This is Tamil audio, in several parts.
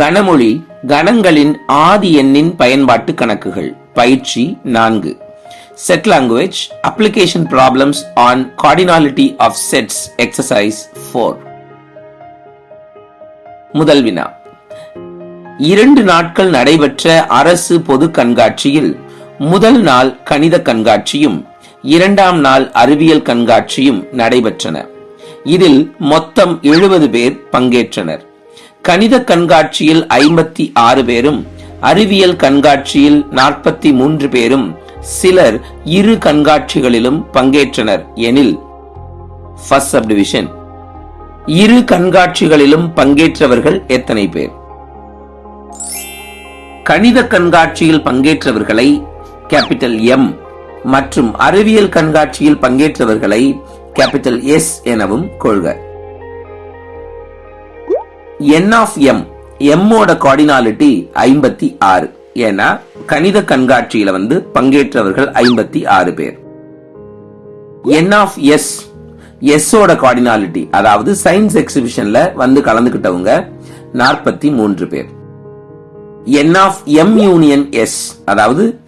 கனமொழி கணங்களின் ஆதி எண்ணின் பயன்பாட்டு கணக்குகள். பயிற்சி நான்கு. Set language application problems on cardinality of sets exercise four முதல் வினா. இரண்டு நாட்கள் நடைபெற்ற அரசு பொது கண்காட்சியில் முதல் நாள் கணித கண்காட்சியும் இரண்டாம் நாள் அறிவியல் கண்காட்சியும் நடைபெற்றன. இதில் மொத்தம் எழுபது பேர் பங்கேற்றனர். கணித கண்காட்சியில் ஐம்பத்தி ஆறு பேரும் அறிவியல் கண்காட்சியில் நாற்பத்தி மூன்று பேரும் சிலர் இரு கண்காட்சிகளிலும் பங்கேற்றனர். எனில் ஃபர்ஸ்ட் சப்டிவிஷன் இரு கண்காட்சிகளிலும் பங்கேற்றவர்கள் எத்தனை பேர்? கணித கண்காட்சியில் பங்கேற்றவர்களை கேபிட்டல் எம் மற்றும் அறிவியல் கண்காட்சியில் பங்கேற்றவர்களை கேபிட்டல் எஸ் எனவும் கொள்க. என் ஆஃப் எம் எம்மோட கார்டினாலிட்டி ஐம்பத்தி ஆறு. ஏன்னா கணித கண்காட்சியில வந்து பங்கேற்றவர்கள் ஐம்பத்தி ஆறு பேர். என் ஆஃப் எஸ் எஸ்ஸோட கார்டினாலிட்டி அதாவது சயின்ஸ் எக்ஸிபிஷன்ல வந்து கலந்துகிட்டவங்க நாற்பத்தி மூன்று பேர். N of M union S அதாவது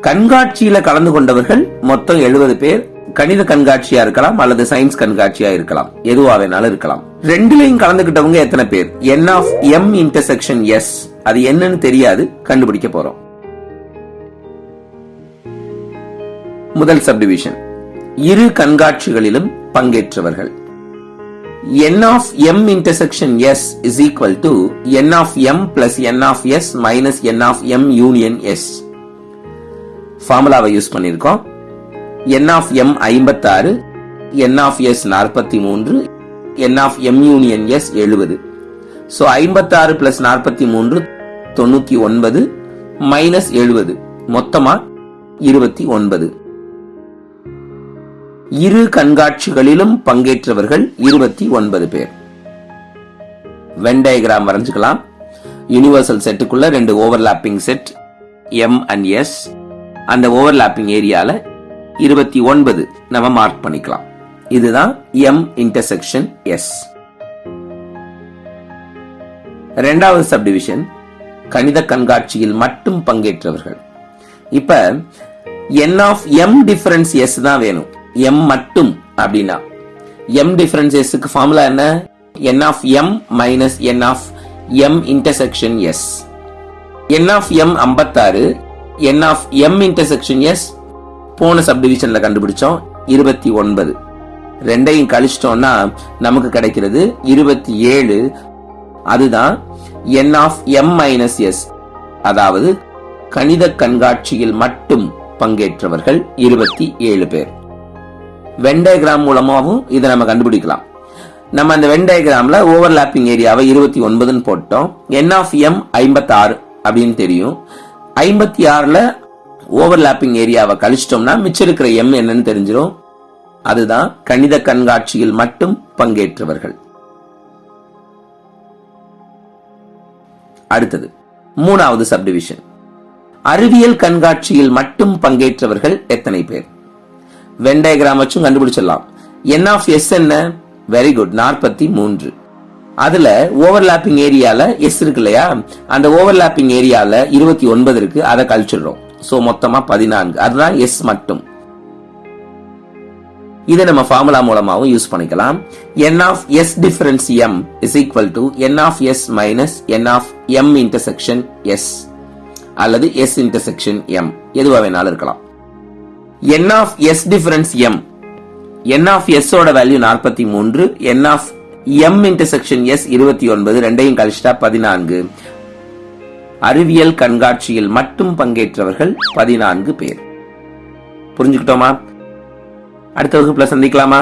கண்காட்சியில கலந்து கொண்டவர்கள் மொத்தம் எழுபது பேர் கணித கண்காட்சியா இருக்கலாம் அல்லது சயின்ஸ் கண்காட்சியா இருக்கலாம். எதுவா வேணாலும் இருக்கலாம். ரெண்டுலையும் கலந்துகிட்டவங்க எத்தனை பேர்? N of m intersection S அது என்னன்னு தெரியாது. கண்டுபிடிக்க போறோம். முதல் சப்டிவிஷன் இரு கண்காட்சிகளிலும் பங்கேற்றவர்கள். N of m intersection s is equal to n of m plus n of s minus n of m union s. ஃபார்முலாவை யூஸ் பண்ணியிருக்கோம். என் ஆஃப் எம் ஐம்பத்தாறு என் ஆஃப் எஸ் நாற்பத்தி மூன்று என் ஆஃப் m union எழுபது. ஸோ ஐம்பத்தாறு பிளஸ் நாற்பத்தி மூன்று தொண்ணூற்றி ஒன்பது மைனஸ் எழுபது. மொத்தமாக இருபத்தி ஒன்பது. இரு கண்காட்சிகளிலும் பங்கேற்றவர்கள் இருபத்தி ஒன்பது பேர். வென் டயக்ராம் வரைஞ்சுக்கலாம். யூனிவர்சல் செட்டுக்குள்ள ரெண்டு overlapping set M and S அந்த ஓவர்லாப்பிங் ஏரியாவில் இருபத்தி ஒன்பது. நம்ம மார்க் பண்ணிக்கலாம். இதுதான் எம் இன்டர்செக்ஷன் எஸ் ரெண்டாவது சப்டிவிஷன் கணித கண்காட்சியில் மட்டும் பங்கேற்றவர்கள். இப்ப n of M difference S தான் வேணும். எம் மட்டும் அப்படின்னா. எம் டிஃபரன்ஸ் எஸ்க்கு ஃபார்முலா என்ன? N of M minus n of M intersection S n of M ஐம்பத்தாறு n of M intersection S போன சப்டிவிஷன்ல கண்டுபிடிச்சோம் இருபத்தி ஒன்பது. ரெண்டையும் கழிச்சிட்டோம்னா நமக்கு கிடைக்கிறது இருபத்தி ஏழு. அதுதான் n of M minus S அதாவது கணித கண்காட்சியில் மட்டும் பங்கேற்றவர்கள் இருபத்தி ஏழு பேர். வெண்டயகிராம் மூலமாகவும் இதை நம்ம கண்டுபிடிக்கலாம். நம்ம அந்த வென் ஓவர்லாப்பிங் ஏரியாவை இருபத்தி ஒன்பதுன்னு போட்டோம். என் ஆஃப் எம் ஐம்பத்தாறு அப்படின்னு தெரியும். ஐம்பத்தி ஆறில் ஓவர்லாப்பிங் ஏரியாவை கழிச்சிட்டோம்னா மிச்சம் இருக்கிற எம் என்னன்னு தெரிஞ்சிடும் அதுதான் கணித கண்காட்சியில் மட்டும் பங்கேற்றவர்கள். அடுத்தது மூணாவது சப்டிவிஷன் அறிவியல் கண்காட்சியில் மட்டும் பங்கேற்றவர்கள் எத்தனை பேர்? வெண்டயகிராம் வச்சும் கண்டுபிடிச்சிடலாம். என் ஆஃப் எஸ் என்ன? வெரி குட் நாற்பத்தி மூன்று. அதுல ஓவர்லாப்பிங் ஏரியால எஸ் இருக்கு இல்லையா? அந்த ஓவர்லாப்பிங் ஏரியால இருபத்தி ஒன்பது இருக்கு. அதை கழிச்சிடுறோம். சோ மொத்தமா பதினான்கு. அதுதான் எஸ் மட்டும். இதை நம்ம ஃபார்முலா மூலமாவும் யூஸ் பண்ணிக்கலாம். N of S difference M is equal to n of S minus n of M intersection S அல்லது எஸ் இன்டர்செக்ஷன் எம் எதுவாக வேணாலும் இருக்கலாம். N of S difference M n of S ஓட வேல்யூ நாற்பத்தி மூன்று. N of M intersection S இருபத்தி ஒன்பது. ரெண்டையும் கழிச்சிட்டா பதினான்கு. அறிவியல் கண்காட்சியில் மட்டும் பங்கேற்றவர்கள் பதினான்கு பேர். புரிஞ்சுக்கிட்டோமா? அடுத்த வகுப்புல சந்திக்கலாமா?